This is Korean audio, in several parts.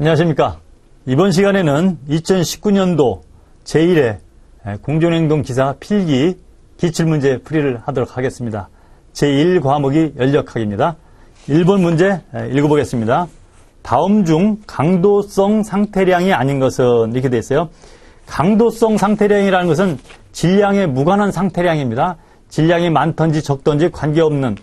안녕하십니까. 이번 시간에는 2019년도 제1회 공존행동 기사 필기 기출문제 풀이를 하도록 하겠습니다. 제1 과목이 연력학입니다. 1번 문제 읽어보겠습니다. 다음 중 강도성 상태량이 아닌 것은 이렇게 되어 있어요. 강도성 상태량이라는 것은 질량에 무관한 상태량입니다. 질량이 많던지 적던지 관계없는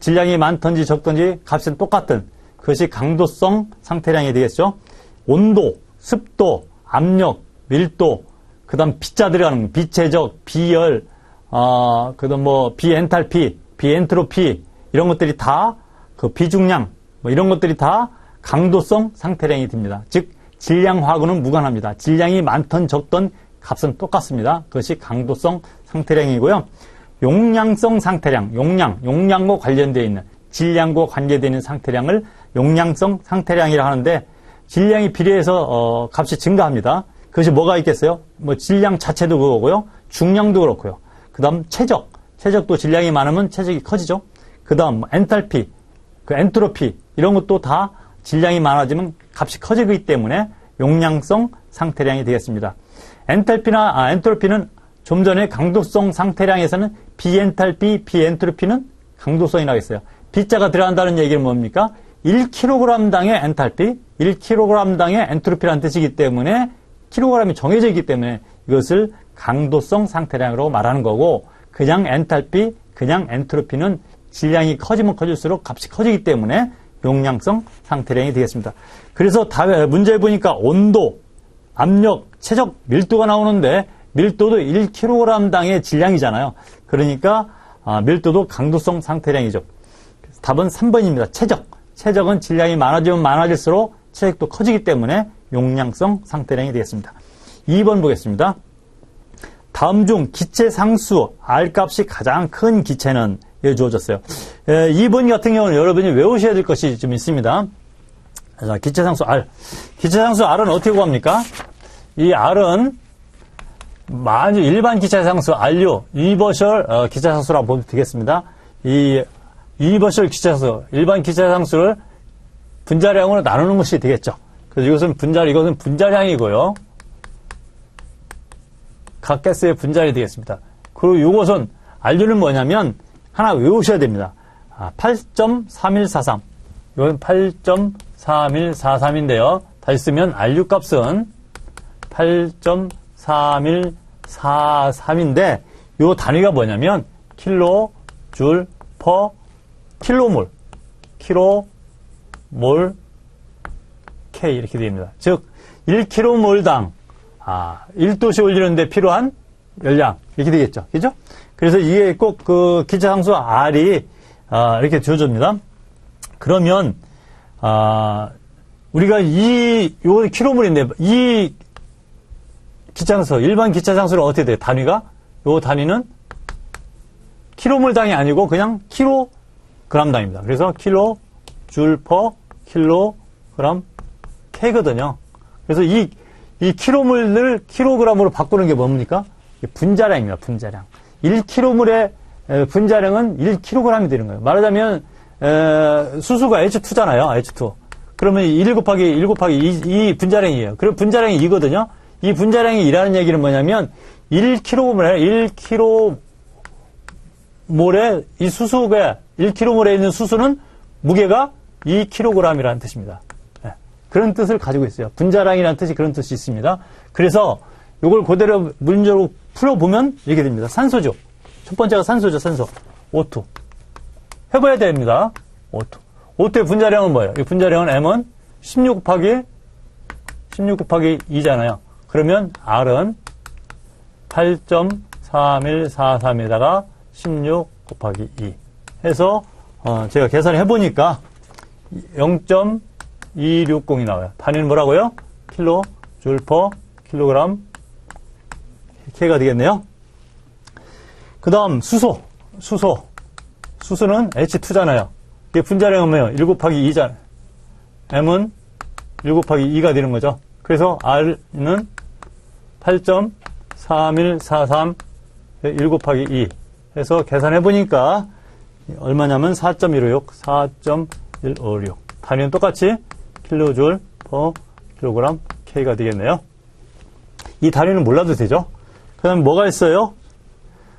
질량이 많던지 적던지 값은 똑같은 그것이 강도성 상태량이 되겠죠. 온도, 습도, 압력, 밀도, 그 다음 비자 들어가는 비체적, 비열, 어, 그 다음 뭐 비엔탈피, 비엔트로피 이런 것들이 다 그 비중량 뭐 이런 것들이 다 강도성 상태량이 됩니다. 즉 질량하고는 무관합니다. 질량이 많던 적던 값은 똑같습니다. 그것이 강도성 상태량이고요. 용량성 상태량, 용량, 용량과 관련되어 있는 질량과 관계되는 상태량을 용량성 상태량이라 하는데 질량이 비례해서 어, 값이 증가합니다. 그것이 뭐가 있겠어요? 뭐 질량 자체도 그거고요. 중량도 그렇고요. 그다음 최적, 최적도 질량이 많으면 최적이 커지죠. 그다음 뭐 엔탈피, 그 엔트로피 이런 것도 다 질량이 많아지면 값이 커지기 때문에 용량성 상태량이 되겠습니다. 엔탈피나 아, 엔트로피는 좀 전에 강도성 상태량에서는 비엔탈피, 비엔트로피는 강도성이라고 했어요. B자가 들어간다는 얘기는 뭡니까? 1kg당의 엔탈피, 1kg당의 엔트로피라는 뜻이기 때문에 킬로그램이 정해져 있기 때문에 이것을 강도성 상태량으로 말하는 거고 그냥 엔탈피, 그냥 엔트로피는 질량이 커지면 커질수록 값이 커지기 때문에 용량성 상태량이 되겠습니다. 그래서 답에 문제 보니까 온도, 압력, 최적, 밀도가 나오는데 밀도도 1kg당의 질량이잖아요. 그러니까 아, 밀도도 강도성 상태량이죠. 답은 3번입니다. 최적. 최적은 질량이 많아지면 많아질수록 체액도 커지기 때문에 용량성 상태량이 되겠습니다. 2번 보겠습니다. 다음 중 기체 상수 R 값이 가장 큰 기체는 여 주어졌어요. 2번 같은 경우는 여러분이 외우셔야 될 것이 좀 있습니다. 자, 기체 상수 R. 기체 상수 R은 어떻게 구합니까? 이 R은 만주 일반 기체 상수 R류, 유니버셜 어, 기체 상수라고 보면 되겠습니다. 이 유니버셜 기체 상수, 일반 기체 상수를 분자량으로 나누는 것이 되겠죠. 그래서 이것은 분자, 이것은 분자량이고요. 각 가스의 분자량이 되겠습니다. 그리고 이것은 알류는 뭐냐면 하나 외우셔야 됩니다. 아, 8.3143. 이건 8.3143인데요. 다시 쓰면 알류 값은 8.3143인데 이 단위가 뭐냐면 킬로, 줄, 퍼, 킬로몰. 킬로, 몰, K 이렇게 됩니다. 즉 1km몰당 아, 1도씨 올리는데 필요한 열량 이렇게 되겠죠. 그죠? 그래서 이게 꼭 그 기차 상수 R이 아, 이렇게 주어집니다. 그러면 아, 우리가 이 요 킬로몰인데 이 기차 상수 일반 기차 상수는 어떻게 돼요? 단위가 요 단위는 킬로몰당이 아니고 그냥 킬로 그램당입니다. 그래서 킬로 줄 퍼 킬로그램 K거든요. 그래서 이, 이 킬로물을 킬로그램으로 바꾸는 게 뭡니까? 분자량입니다. 분자량. 1킬로물의 분자량은 1kg이 되는 거예요. 말하자면 에, 수수가 H2잖아요. H2. 그러면 1 곱하기 1 곱하기 2, 이 분자량이에요. 그럼 분자량이 2거든요. 이 분자량이 2라는 얘기는 뭐냐면 1kg에 1kg몰에 이 수수가 1kg몰에 있는 수수는 무게가 2kg이라는 뜻입니다. 네. 그런 뜻을 가지고 있어요. 분자량이라는 뜻이 그런 뜻이 있습니다. 그래서 이걸 그대로 문제로 풀어보면 이렇게 됩니다. 산소죠. 첫 번째가 산소죠, 산소. O2. 해봐야 됩니다. O2. O2의 분자량은 뭐예요? 이 분자량은 M은 16 곱하기 16 곱하기 2잖아요. 그러면 R은 8.3143에다가 16 곱하기 2 해서 어 제가 계산을 해보니까 0.260이 나와요. 단위는 뭐라고요? 킬로 줄 퍼 킬로그램 K가 되겠네요. 그 다음 수소 수소 수소는 H2잖아요. 이게 분자량은 뭐예요? 1 곱하기 2잖아요. M은 1 곱하기 2가 되는 거죠. 그래서 R는 8.3143 1 곱하기 2 해서 계산해 보니까 얼마냐면 4.156 4.156 단위는 똑같이 킬로줄 퍼 kg K가 되겠네요. 이 단위는 몰라도 되죠. 그 다음에 뭐가 있어요?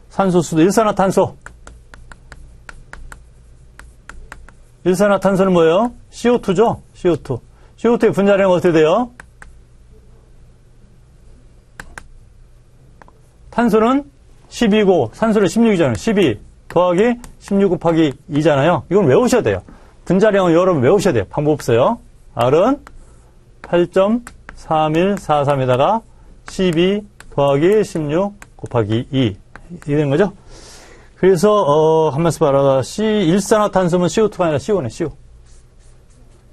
산소수도 일산화탄소. 일산화탄소는 뭐예요? CO2죠? CO2. CO2의 분자량은 어떻게 돼요? 탄소는 12고 산소는 16이잖아요. 12 더하기 16 곱하기 2잖아요. 이건 외우셔야 돼요. 분자량은 여러분 외우셔야 돼요. 방법 없어요. R은 8.3143에다가 12 더하기 16 곱하기 2. 이게 된 거죠? 그래서, 어, 한 말씀 알아. C, 일산화탄소면 CO2가 아니라 CO 네, CO.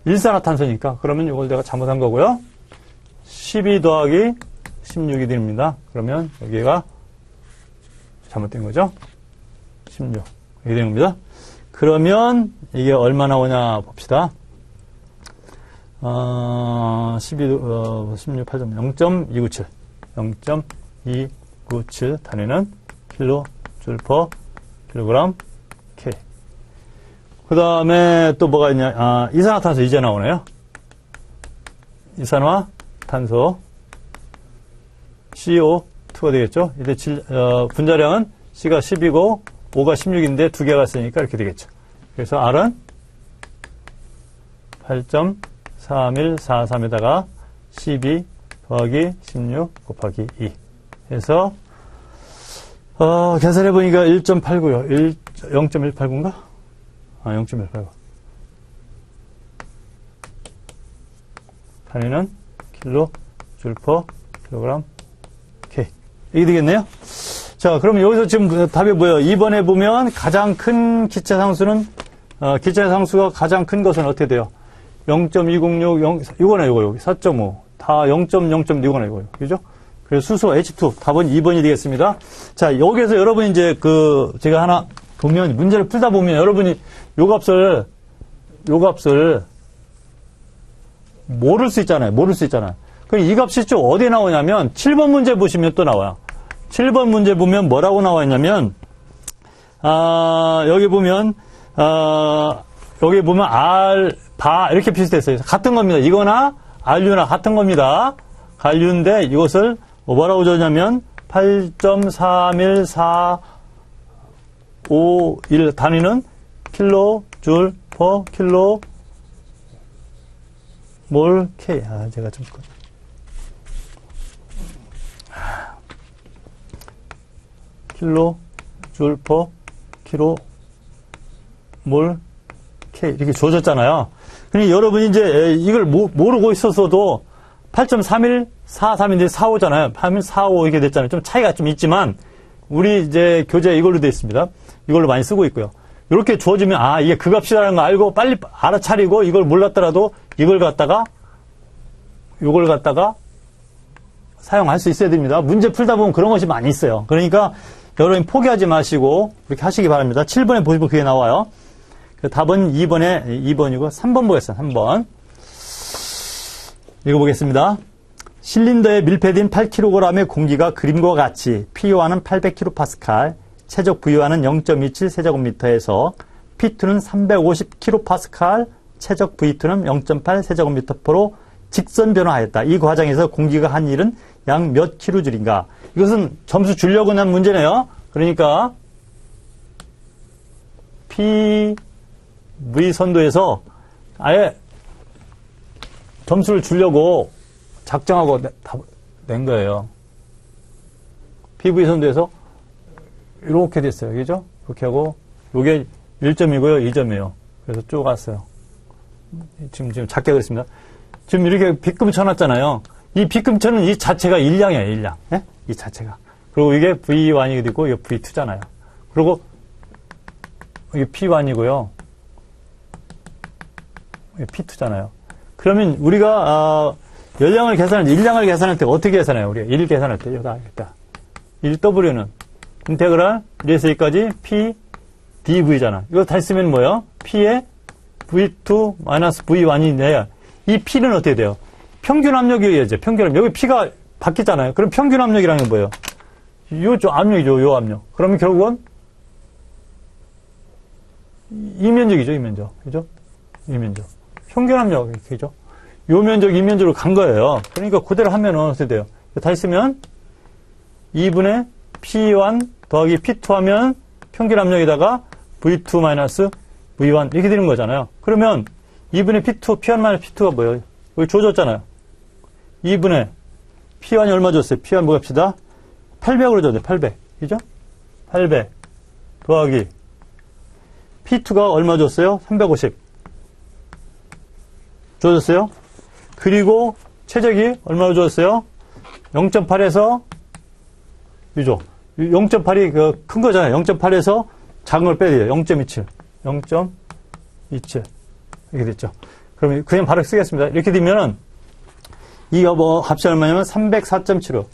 일산화탄소니까. 그러면 이걸 내가 잘못한 거고요. 12 더하기 16이 됩니다. 그러면 여기가 잘못된 거죠? 16. 이게 되는 겁니다. 그러면 이게 얼마 나 오냐 봅시다. 어, 12, 어, 16, 8점, 0.297. 0.297 단위는 킬로 줄 퍼 킬로그램 K. 그 다음에 또 뭐가 있냐. 아, 이산화탄소 이제 나오네요. 이산화탄소 CO2가 되겠죠. 이제 질, 어, 분자량은 C가 10이고 5가 16인데 두 개가 있으니까 이렇게 되겠죠. 그래서 R은 8.3143에다가 12 더하기 16 곱하기 2 해서 어, 계산해 보니까 1.89요. 1, 0.189인가? 아, 0.189. 단위는 킬로 줄 퍼 킬로그램 K. 이게 되겠네요. 자, 그럼 여기서 지금 그 답이 뭐예요? 2번에 보면 가장 큰 기체 상수는 어, 기체 상수가 가장 큰 것은 어떻게 돼요? 0.206, 0, 이거네, 이거, 여기. 4.5. 다 0.0.6 이거네, 이거. 그죠? 그래서 수소 H2. 답은 2번이 되겠습니다. 자, 여기에서 여러분 이제 그, 제가 하나 보면, 문제를 풀다 보면 여러분이 요 값을, 요 값을 모를 수 있잖아요. 모를 수 있잖아요. 그럼 이 값이 좀 어디에 나오냐면, 7번 문제 보시면 또 나와요. 7번 문제 보면 뭐라고 나와 있냐면, 아, 여기 보면, 아, 여기 보면 R, 바, 이렇게 비슷했어요. 같은 겁니다. 이거나 RU나 같은 겁니다. 관류인데 이것을 뭐라고 적냐면 8.31451 단위는 킬로 줄 퍼 킬로 몰 K. 아, 제가 좀 킬로 줄퍼 킬로 몰 K 이렇게 주어졌잖아요. 그러니 여러분이 이제 이걸 모르고 있었어도 8.3143인데 45잖아요. 8.45 이렇게 됐잖아요. 좀 차이가 좀 있지만 우리 이제 교재 이걸로 되어 있습니다. 이걸로 많이 쓰고 있고요. 이렇게 주어지면 아 이게 그 값이라는 거 알고 빨리 알아차리고 이걸 몰랐더라도 이걸 갖다가 이걸 갖다가 사용할 수 있어야 됩니다. 문제 풀다 보면 그런 것이 많이 있어요. 그러니까 여러분 포기하지 마시고 그렇게 하시기 바랍니다. 7번에 보시면 그게 나와요. 그 답은 2번에 2번이고 3번 보겠습니다. 3번. 읽어보겠습니다. 실린더에 밀폐된 8kg의 공기가 그림과 같이 PO와는 800kPa, 최적 VO와는 0.27 세제곱미터에서 P2는 350kPa, 최적 V2는 0.8 세제곱미터로 직선 변화하였다. 이 과정에서 공기가 한 일은 약몇 킬로줄인가? 이것은 점수 주려고 난 문제네요. 그러니까 P V 선도에서 아예 점수를 주려고 작정하고 낸 거예요. PV 선도에서 이렇게 됐어요. 그죠? 이렇게 하고 이게 1점이고요. 2점이에요. 그래서 쭉 갔어요. 지금 지금 작게 그랬습니다. 지금 이렇게 빗금 쳐놨잖아요. 이 쳐는 이 자체가 일량이에요. 일량. 네? 이 자체가. 그리고 이게 V1이 되고 이게 V2잖아요. 그리고 이게 P1이고요. P2잖아요. 그러면 우리가 어, 열량을 계산할 때, 일량을 계산할 때 어떻게 계산해요? 우리가 1 계산할 때 이거 알겠다. 1W는 인테그랄 1에서 2까지 P dV잖아. 이거 다 쓰면 뭐예요? P에 V2 마이너스 V1이 내야 이 P는 어떻게 돼요? 평균 압력이어야죠. 평균 압력. 여기 P가 바뀌잖아요. 그럼 평균 압력이라는 게 뭐예요? 요 압력이죠. 요 압력. 그러면 결국은 이면적이죠. 이면적. 그죠? 이면적. 평균 압력, 그죠? 요 면적, 이 면적으로 간 거예요. 그러니까 그대로 하면은 어떻게 돼요? 다시 쓰면 2분의 P1 더하기 P2 하면 평균 압력에다가 V2 마이너스 V1 이렇게 되는 거잖아요. 그러면 2분의 P2, P1 마이너스 P2가 뭐예요? 여기 줘줬잖아요. 2분의 P1이 얼마 줬어요? P1 뭐 합시다? 800으로 줬네, 800. 그죠? 800 더하기 P2가 얼마 줬어요? 350. 줘줬어요? 그리고 최적이 얼마로 줬어요? 0.8에서 유죠. 0.8이 그 큰 거잖아요. 0.8에서 작은 걸 빼야 돼요. 0.27. 0.27. 이렇게 됐죠. 그러면 그냥 바로 쓰겠습니다. 이렇게 되면은 이거 뭐 값이 얼마냐면 304.75.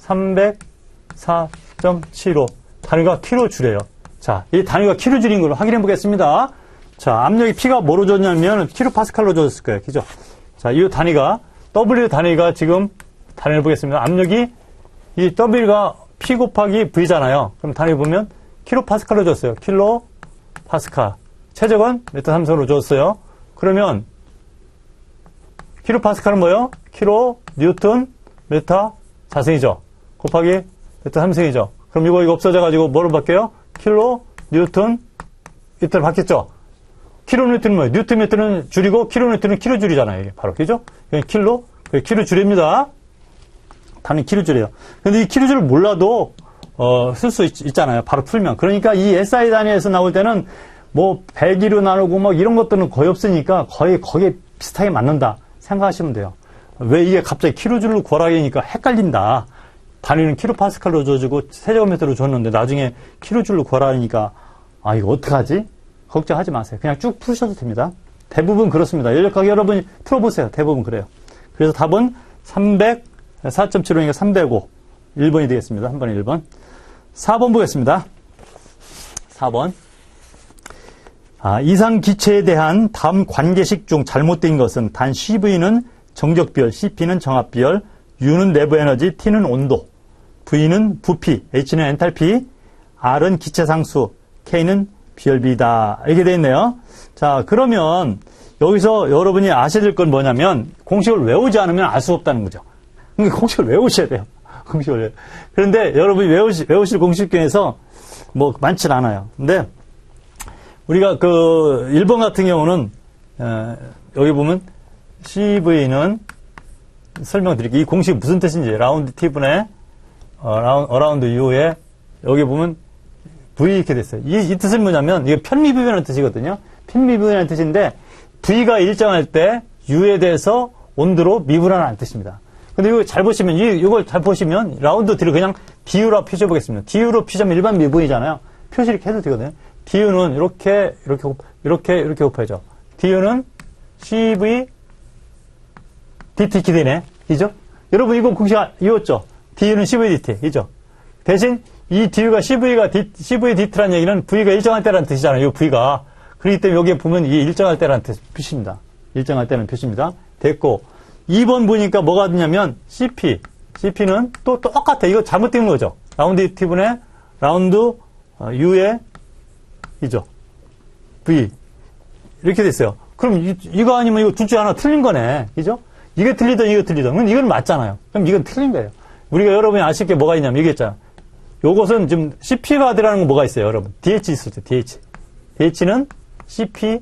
304.75. 단위가 키로 줄여요. 자, 이 단위가 키로 줄인 걸로 확인해 보겠습니다. 자, 압력이 P가 뭐로 줬냐면 키로 파스칼로 줬을 거예요. 그죠? 자, 이 단위가 W 단위가 지금 단위를 보겠습니다. 압력이 이 W가 P 곱하기 V잖아요. 그럼 단위 보면 킬로 파스칼로 줬어요. 킬로 파스칼. 최적은 메타 삼성으로 줬어요. 그러면 킬로 파스칼은 뭐예요? 킬로 뉴턴 메타 자승이죠. 곱하기 메타 삼승이죠. 그럼 이거 이거 없어져가지고 뭐로 바뀌어요? 킬로 뉴턴 이틀 바뀌었죠? 킬로 뉴턴은 뭐예요? 뉴턴 미터는 줄이고 킬로 뉴턴은 킬로 줄이잖아요. 이게 바로 그죠? 킬로 킬로 줄입니다. 단위 킬로 줄이에요. 근데 이 킬로 줄을 몰라도 어, 쓸 수 있잖아요. 바로 풀면. 그러니까 이 SI 단위에서 나올 때는 뭐 100이로 나누고 뭐 이런 것들은 거의 없으니까 거의 거기에 비슷하게 맞는다 생각하시면 돼요. 왜 이게 갑자기 킬로줄로 구하라니까 헷갈린다. 단위는 킬로파스칼로 줘주고 세제곱미터로 줬는데 나중에 킬로줄로 구하라니까 아 이거 어떡하지? 걱정하지 마세요. 그냥 쭉 푸셔도 됩니다. 대부분 그렇습니다. 연력하게 여러분이 풀어보세요. 대부분 그래요. 그래서 답은 300, 4.75니까 305. 1번이 되겠습니다. 한 번에 1번. 4번 보겠습니다. 4번. 아, 이상 기체에 대한 다음 관계식 중 잘못된 것은 단 CV는 정적비열, CP는 정압비열, U는 내부 에너지, T는 온도, V는 부피, H는 엔탈피, R은 기체 상수, K는 비열비다. 이렇게 되어 있네요. 자, 그러면 여기서 여러분이 아셔야 될 건 뭐냐면 공식을 외우지 않으면 알 수 없다는 거죠. 그러니까 공식을 외우셔야 돼요. 공식을. 그런데 여러분이 외우시, 외우실 공식 중에서 뭐 많진 않아요. 근데 우리가 그 1번 같은 경우는 어, 여기 보면 CV는 설명드릴게요. 이 공식이 무슨 뜻인지 라운드 T분의 어, 라운, 어라운드 U에 여기 보면 V 이렇게 됐어요. 이, 이 뜻은 뭐냐면 이게 편미부변의 뜻이거든요. 편미부변의 뜻인데 V가 일정할 때 U에 대해서 온도로 미분하는 뜻입니다. 근데 이거 잘 보시면, 이, 이걸 잘 보시면, 라운드 D를 그냥 DU로 표시해 보겠습니다. DU로 표시하면 일반 미분이잖아요. 표시 이렇게 해도 되거든요. DU는 이렇게, 이렇게, 이렇게, 이렇게 곱해져. DU는 CV, DT 되네. 이죠? 여러분, 이거 공식 이었죠? DU는 CV, DT. 이죠? 대신, 이 DU가 CV가 D, CV, DT라는 얘기는 V가 일정할 때라는 뜻이잖아요. 이 V가. 그렇기 때문에 여기에 보면 이게 일정할 때라는 뜻, 표시입니다. 일정할 때는 표시입니다. 됐고, 2번 보니까 뭐가 되냐면 CP. CP는 또 똑같아. 이거 잘못 된 거죠. 라운드 T분의 라운드 U의 이죠. V. 이렇게 됐어요. 그럼 이, 거 아니면 이거 둘 중 하나 틀린 거네. 그죠? 이게 틀리든 이거 틀리든. 그럼 이건 맞잖아요. 그럼 이건 틀린 거예요. 우리가 여러분이 아실 게 뭐가 있냐면 얘기했잖아. 요것은 지금 CP가 들어가는 건 뭐가 있어요, 여러분? DH 있을 때, DH. DH는 CP,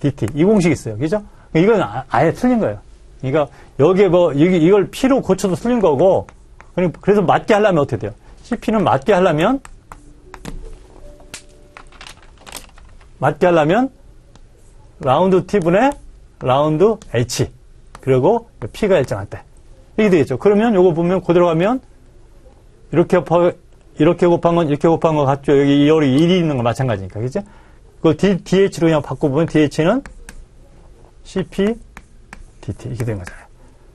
DT. 이 공식 있어요. 그죠? 이건 아 예 틀린 거예요. 그러니까 여기에 뭐 이걸 P로 고쳐도 틀린 거고 그래서 맞게 하려면 어떻게 돼요? CP는 맞게 하려면 맞게 하려면 라운드 T분의 라운드 H 그리고 P가 일정할 때 이게 되겠죠. 그러면 요거 보면 그대로 가면 이렇게 이렇게 곱한 건 이렇게 곱한 거 같죠. 여기 여기 1이 있는 거 마찬가지니까 그죠? 그걸 DH로 그냥 바꿔보면 DH는 CP dt 이렇게 된 거잖아요.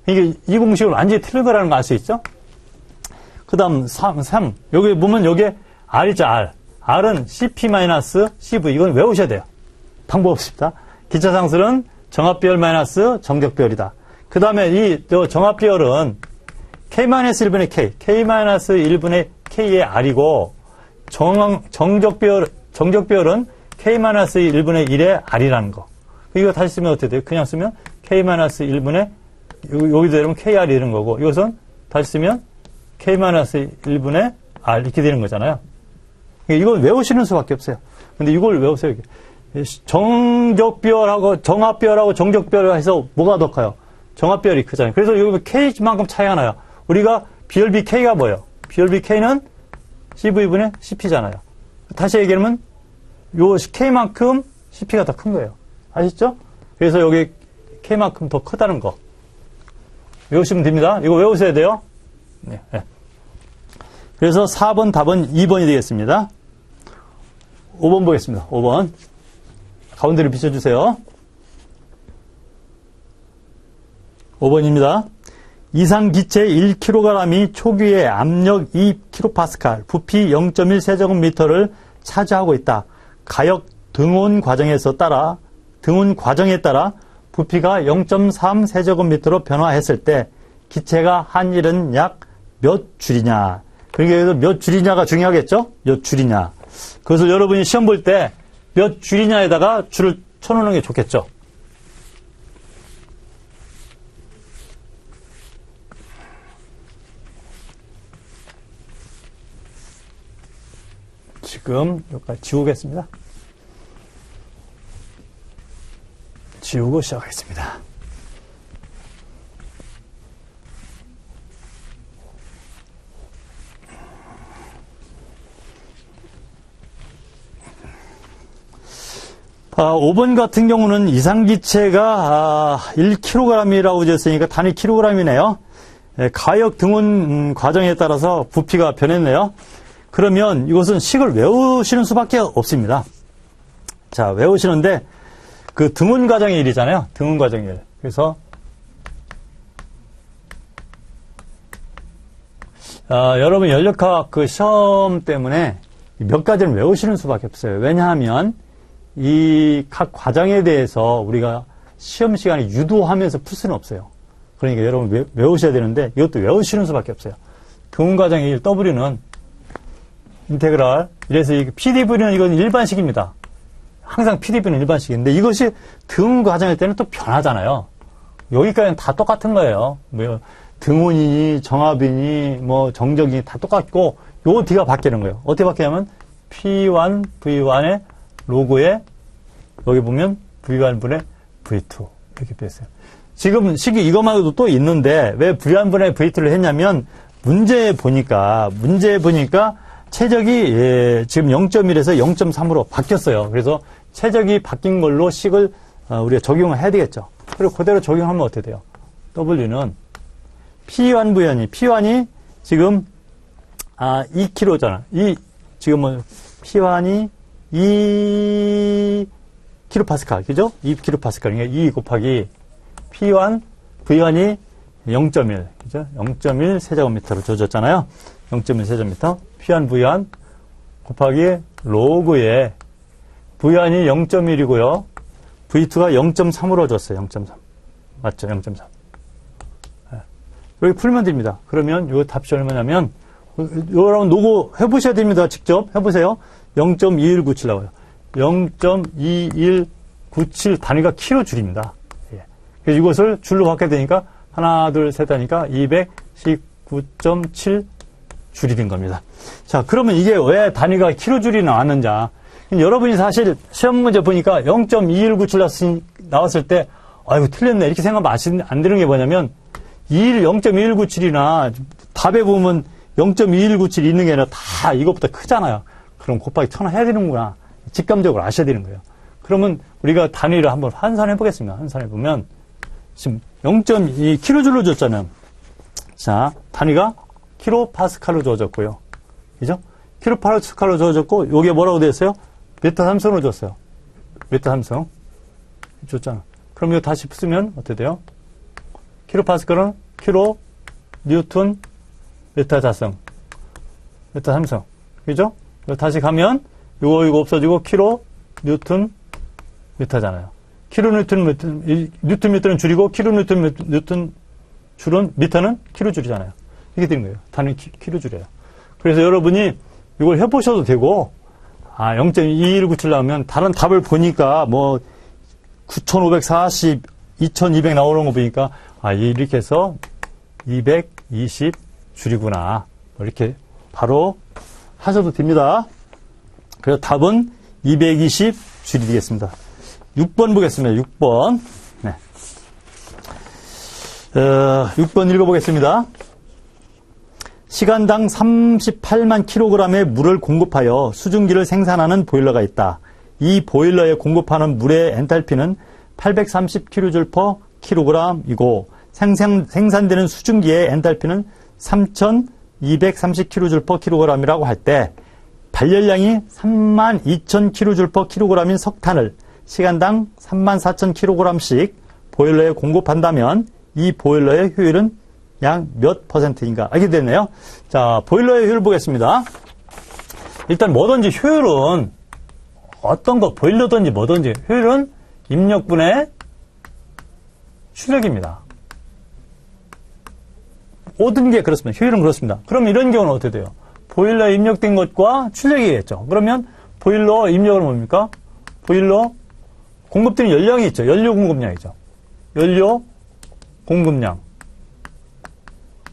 이게 이 공식을 완전히 틀린 거라는 거 알 수 있죠? 그 다음 3, 3. 여기 보면 여기에 R이죠, R. R은 CP-CV. 이건 외우셔야 돼요. 방법 없습니다. 기차 상술은 정합비열 마이너스 정적비열이다. 그 다음에 이 정합비열은 K-1분의 K, K-1분의 K의 R이고 정, 정적비열, 정적비열은 K-1분의 1의 R이라는 거. 이거 다시 쓰면 어떻게 돼요? 그냥 쓰면 K-1분의 여기도 되면 KR이 되는 거고 이것은 다시 쓰면 K-1분의 R 이렇게 되는 거잖아요. 이걸 외우시는 수밖에 없어요. 근데 이걸 외우세요. 정적별하고 정합별하고 정적별 해서 뭐가 더 커요? 정합별이 크잖아요. 그래서 여기 K만큼 차이가 나요. 우리가 BLB K가 뭐예요? BLB K는 CV분의 CP잖아요. 다시 얘기하면 요 K만큼 CP가 더 큰 거예요. 아시죠? 그래서 여기 K만큼 더 크다는 거. 외우시면 됩니다. 이거 외우셔야 돼요. 네. 네. 그래서 4번 답은 2번이 되겠습니다. 5번 보겠습니다. 5번. 가운데를 비춰주세요. 5번입니다. 이상 기체 1kg이 초기의 압력 2kPa, 부피 0.1 세제곱미터를 차지하고 있다. 가역 등온 과정에서 따라 등온 과정에 따라 부피가 0.3 세제곱미터로 변화했을 때 기체가 한 일은 약 몇 줄이냐. 그러니까 몇 줄이냐가 중요하겠죠? 몇 줄이냐. 그것을 여러분이 시험 볼 때 몇 줄이냐에다가 줄을 쳐놓는 게 좋겠죠? 지금 여기까지 지우겠습니다. 지우고 시작하겠습니다. 아, 5번 같은 경우는 이상기체가 아, 1kg이라고 되었으니까 단위 kg이네요. 예, 가역 등원 음, 과정에 따라서 부피가 변했네요. 그러면 이것은 식을 외우시는 수밖에 없습니다. 자, 외우시는데 그 등원 과정의 일이잖아요. 등원 과정의 일. 그래서 아, 여러분 연력학 그 시험 때문에 몇 가지를 외우시는 수밖에 없어요. 왜냐하면 이 각 과정에 대해서 우리가 시험 시간에 유도하면서 풀 수는 없어요. 그러니까 여러분 외, 우셔야 되는데 이것도 외우시는 수밖에 없어요. 등원 과정의 일 W는 인테그랄 이래서 이 PDV는 이건 일반식입니다. 항상 PDV는 일반식인데 이것이 등 과정일 때는 또 변하잖아요. 여기까지는 다 똑같은 거예요. 뭐 등원이니 정합이니 뭐 정적이니 다 똑같고 요 D가 바뀌는 거예요. 어떻게 바뀌냐면 P1, V1의 로고에 여기 보면 V1분의 V2 이렇게 뺐어요. 지금 식이 이것만으로도 또 있는데 왜 V1분의 V2를 했냐면 문제에 보니까 문제에 보니까 최적이 예, 지금 0.1에서 0.3으로 바뀌었어요. 그래서 최적이 바뀐 걸로 식을 어, 우리가 적용을 해야 되겠죠. 그리고 그대로 적용하면 어떻게 돼요? W는 P1 부연이 P1이 지금 아 2kg잖아. 이 지금 뭐 P1이 2kPa 그죠? 2kPa 그러니까 2 곱하기 P1 V1이 0.1 그죠? 0.1 세제곱미터로 줘졌잖아요. 0.1 세제곱미터 P1 V1 곱하기 로그에 V1이 0.1이고요. V2가 0.3으로 줬어요. 0.3. 맞죠? 0.3. 여기 풀면 됩니다. 그러면 이 답이 얼마냐면 여러분 노고 해보셔야 됩니다. 직접 해보세요. 0.2197 나와요. 0.2197 단위가 킬로줄입니다. 예. 그래서 이것을 줄로 바뀌게 되니까 하나, 둘, 셋 하니까 219.7 줄이 된 겁니다. 자, 그러면 이게 왜 단위가 킬로줄이 나왔는지 여러분이 사실 시험 문제 보니까 0.2197 나왔을 때 아이고 틀렸네 이렇게 생각하면 안 되는 게 뭐냐면 21, 0.2197이나 답에 보면 0.2197 있는 게 아니라 다 이것보다 크잖아요. 그럼 곱하기 천원 해야 되는구나. 직감적으로 아셔야 되는 거예요. 그러면 우리가 단위를 한번 환산해 보겠습니다. 환산해 보면 지금 0.2 킬로줄로 줬잖아요. 자, 단위가 킬로파스칼로 주어졌고요. 그죠? 킬로파스칼로 주어졌고 요게 뭐라고 되어 있어요? 메타 삼성으로 줬어요. 메타 삼성. 줬잖아. 그럼 이거 다시 쓰면 어떻게 돼요? 킬로파스칼은 킬로 뉴턴 메타 자성. 메타 삼성. 그죠? 다시 가면 이거 이거 없어지고 킬로 뉴턴 미터잖아요. 킬로 뉴턴 미터, 뉴턴 미터는 줄이고 킬로 뉴턴 뉴턴 줄은 미터는 킬로 줄이잖아요. 이게 되는 거예요. 단위 킬로 줄이에요. 그래서 여러분이 이걸 해보셔도 되고 아 0.2197 나오면 다른 답을 보니까 뭐 9,540 2200 나오는 거 보니까 아 이렇게 해서 220 줄이구나 뭐 이렇게 바로 하셔도 됩니다. 그래서 답은 220 줄이 되겠습니다. 6번 보겠습니다. 6번. 네. 어, 6번 읽어보겠습니다. 시간당 38만 킬로그램의 물을 공급하여 수증기를 생산하는 보일러가 있다. 이 보일러에 공급하는 물의 엔탈피는 830 킬로줄 퍼 킬로그램이고 생산되는 수증기의 엔탈피는 3,000 230kJkg이라고 할 때 발열량이 32,000kJkg인 석탄을 시간당 34,000kg씩 보일러에 공급한다면 이 보일러의 효율은 약 몇 퍼센트인가 아, 알게 되네요. 자, 보일러의 효율 보겠습니다. 일단 뭐든지 효율은 어떤 거 보일러든지 뭐든지 효율은 입력분의 출력입니다. 모든 게 그렇습니다. 효율은 그렇습니다. 그럼 이런 경우는 어떻게 돼요? 보일러에 입력된 것과 출력이겠죠. 그러면 보일러 입력은 뭡니까? 보일러 공급되는 연량이 있죠. 연료 공급량이죠. 연료 공급량.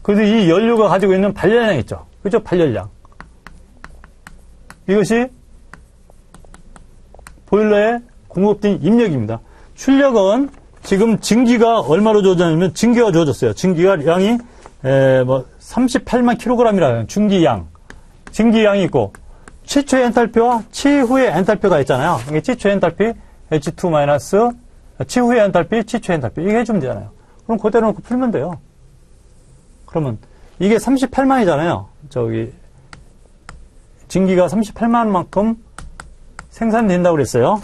그래서 이 연료가 가지고 있는 발열량이 있죠. 그죠? 발열량. 이것이 보일러에 공급된 입력입니다. 출력은 지금 증기가 얼마로 주어졌냐면 증기가 주어졌어요. 증기가 양이 에, 뭐 38만 킬로그램이라는 증기양. 증기양이 있고 최초의 엔탈피와 최후의 엔탈피가 있잖아요. 이게 최초의 엔탈피 H2 마이너스 최후의 엔탈피, 최초의 엔탈피 이게 해주면 되잖아요. 그럼 그대로 놓고 풀면 돼요. 그러면 이게 38만이잖아요. 저기 증기가 38만만큼 생산된다고 그랬어요.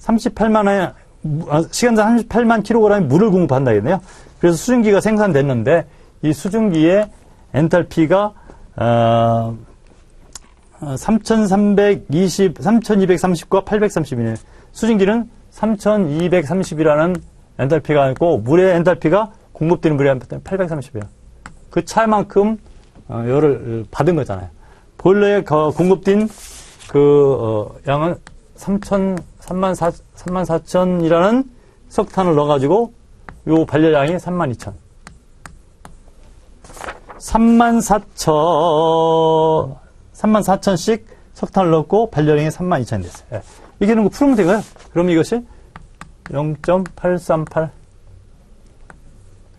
38만에 시간당 38만 킬로그램의 물을 공급한다겠네요. 그래서 수증기가 생산됐는데 이 수증기의 엔탈피가 어, 3,320, 3,230과 830이네. 수증기는 3,230이라는 엔탈피가 있고 물의 엔탈피가 공급되는 물의 엔탈피는 830이에요. 그 차만큼 어, 열을 받은 거잖아요. 보일러에 공급된 그 어, 양은 3,000, 34,000이라는 석탄을 넣어가지고 요 발열량이 32,000. 34,000, 4천씩 석탄을 넣고 발열량이 32,000이 됐어요. 예. 이게 이런 거 풀면 되고요. 그럼 이것이 0.838.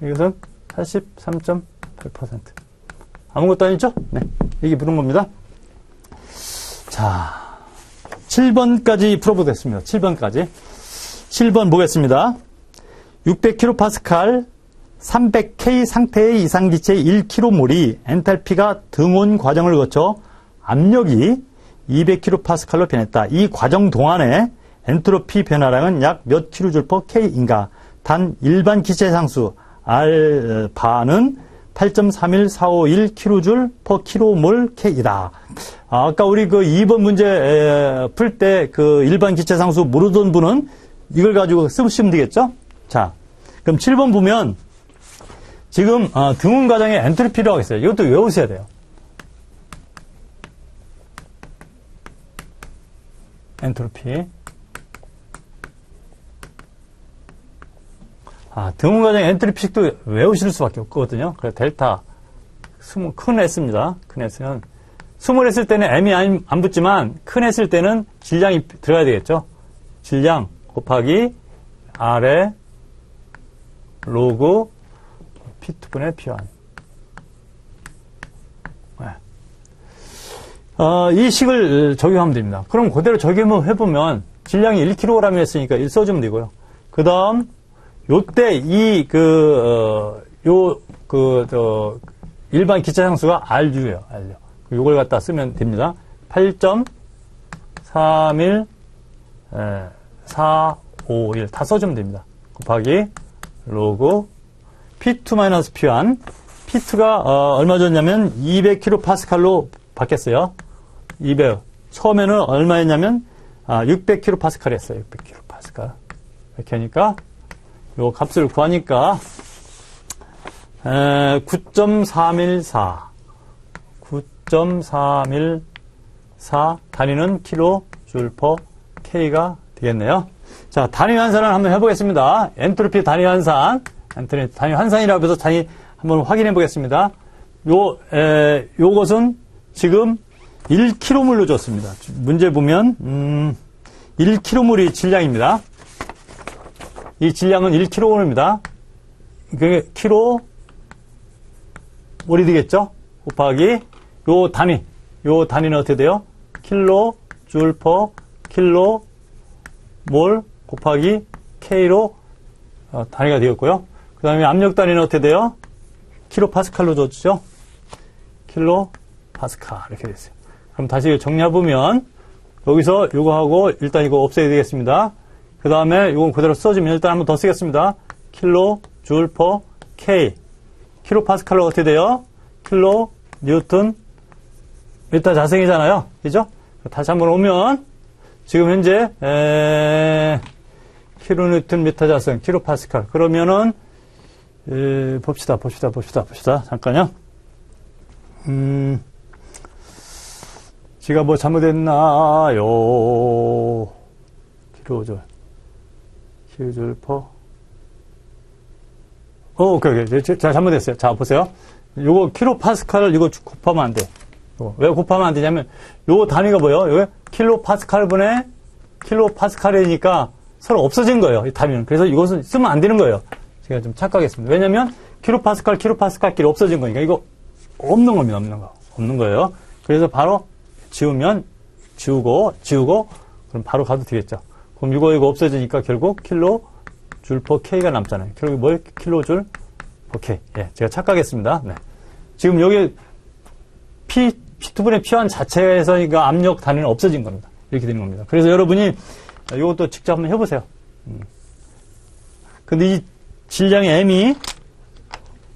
이것은 83.8%. 아무것도 아니죠? 네. 이게 부른 겁니다. 자. 7번까지 풀어보겠습니다. 7번까지. 7번 보겠습니다. 600kPa 300K 상태의 이상 기체 1km몰이 엔탈피가 등온 과정을 거쳐 압력이 200kPa로 변했다. 이 과정 동안에 엔트로피 변화량은 약몇 per K인가? 단 일반 기체 상수 알바는 8.31451kJ per kmol K이다. 아까 우리 그 2번 문제 풀 때 그 일반 기체 상수 모르던 분은 이걸 가지고 쓰시면 되겠죠? 자, 그럼 7번 보면 지금 어, 등운 과정에 엔트로피라고 있어요. 이것도 외우셔야 돼요. 엔트로피. 아, 등운 과정 엔트로피식도 외우실 수밖에 없거든요. 그래서 델타, 스물, 큰 S입니다. 큰 S는. 스물 했을 때는 M이 안, 안 붙지만, 큰 했을 때는 질량이 들어가야 되겠죠. 질량 곱하기 R에 로그 P2분의 P1. 네. 어, 이 식을 적용하면 됩니다. 그럼 그대로 적용을 해보면 질량이 1kg이었으니까 1 써주면 되고요. 그 다음 요때 이 그, 어, 요, 그, 저, 일반 기차 상수가 R유예요, R유. 요걸 갖다 쓰면 됩니다. 8.31, 451. 다 써주면 됩니다. 곱하기, 로그, P2-P1. P2가, 어, 얼마 줬냐면 200kPa로 바뀌었어요. 200. 처음에는 얼마였냐면, 아, 600kPa 였어요. 600kPa. 이렇게 하니까, 요 값을 구하니까 9.314 9.314 단위는 킬로 줄퍼 K가 되겠네요. 자, 단위 환산을 한번 해보겠습니다. 엔트로피 단위 환산. 엔트로피 단위 환산이라고 해서 단위 한번 확인해 보겠습니다. 요, 에, 요것은 지금 1kg물로 줬습니다. 문제 보면, 음, 1kg물이 질량입니다. 이 질량은 1kg입니다. 그게 킬로 몰이 되겠죠? 곱하기 요 단위. 요 단위는 어떻게 돼요? 킬로 줄 퍼 킬로 몰 곱하기 K로 어, 단위가 되었고요. 그 다음에 압력 단위는 어떻게 돼요? 킬로 파스칼로 줬죠? 킬로 파스칼 이렇게 됐어요. 그럼 다시 정리해보면 여기서 이거 하고 일단 이거 없애야 되겠습니다. 그 다음에 이건 그대로 써주면 일단 한번 더 쓰겠습니다. 킬로 줄 퍼 K 킬로 파스칼로 어떻게 돼요? 킬로 뉴턴 미터 자생이잖아요. 그죠? 다시 한번 오면 지금 현재 에, 킬로 뉴턴 미터 자생 킬로 파스칼 그러면은 에, 봅시다 봅시다 봅시다 봅시다 잠깐요. 음 제가 뭐 잘못했나요? 킬로줄 킬로줄 퍼 어, 오케이, 오케이. 제, 제 잘못했어요. 자, 보세요. 요거 킬로 파스칼을 이거 곱하면 안 돼. 왜 곱하면 안 되냐면, 요 단위가 뭐예요? 요게 킬로 파스칼분의 킬로 파스칼이니까 서로 없어진 거예요. 이 단위는. 그래서 이것은 쓰면 안 되는 거예요. 제가 좀 착각했습니다. 왜냐면, 킬로 파스칼, 킬로 파스칼끼리 없어진 거니까 이거 없는 겁니다. 없는 거. 없는 거예요. 그래서 바로 지우면, 지우고, 지우고, 그럼 바로 가도 되겠죠. 그럼 이거, 이거 없어지니까 결국 킬로 줄 퍼 K가 남잖아요. 결국 뭐 킬로 줄 퍼 K. 예, 제가 착각했습니다. 네. 지금 여기 P, P2분의 P1 자체에서 이 압력 단위는 없어진 겁니다. 이렇게 되는 겁니다. 그래서 여러분이 이것도 직접 한번 해보세요. 음. 근데 이 질량의 M이,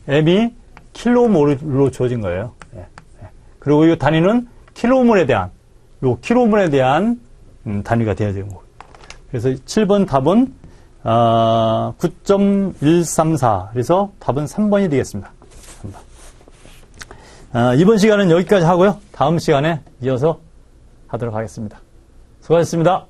M이 킬로몰로 주어진 거예요. 예, 예. 그리고 이 단위는 킬로몰에 대한, 요 킬로몰에 대한 음, 단위가 되어야 되는 거예요. 그래서 7번 답은 아, 9.134. 그래서 답은 3번이 되겠습니다. 3번. 아, 이번 시간은 여기까지 하고요. 다음 시간에 이어서 하도록 하겠습니다. 수고하셨습니다.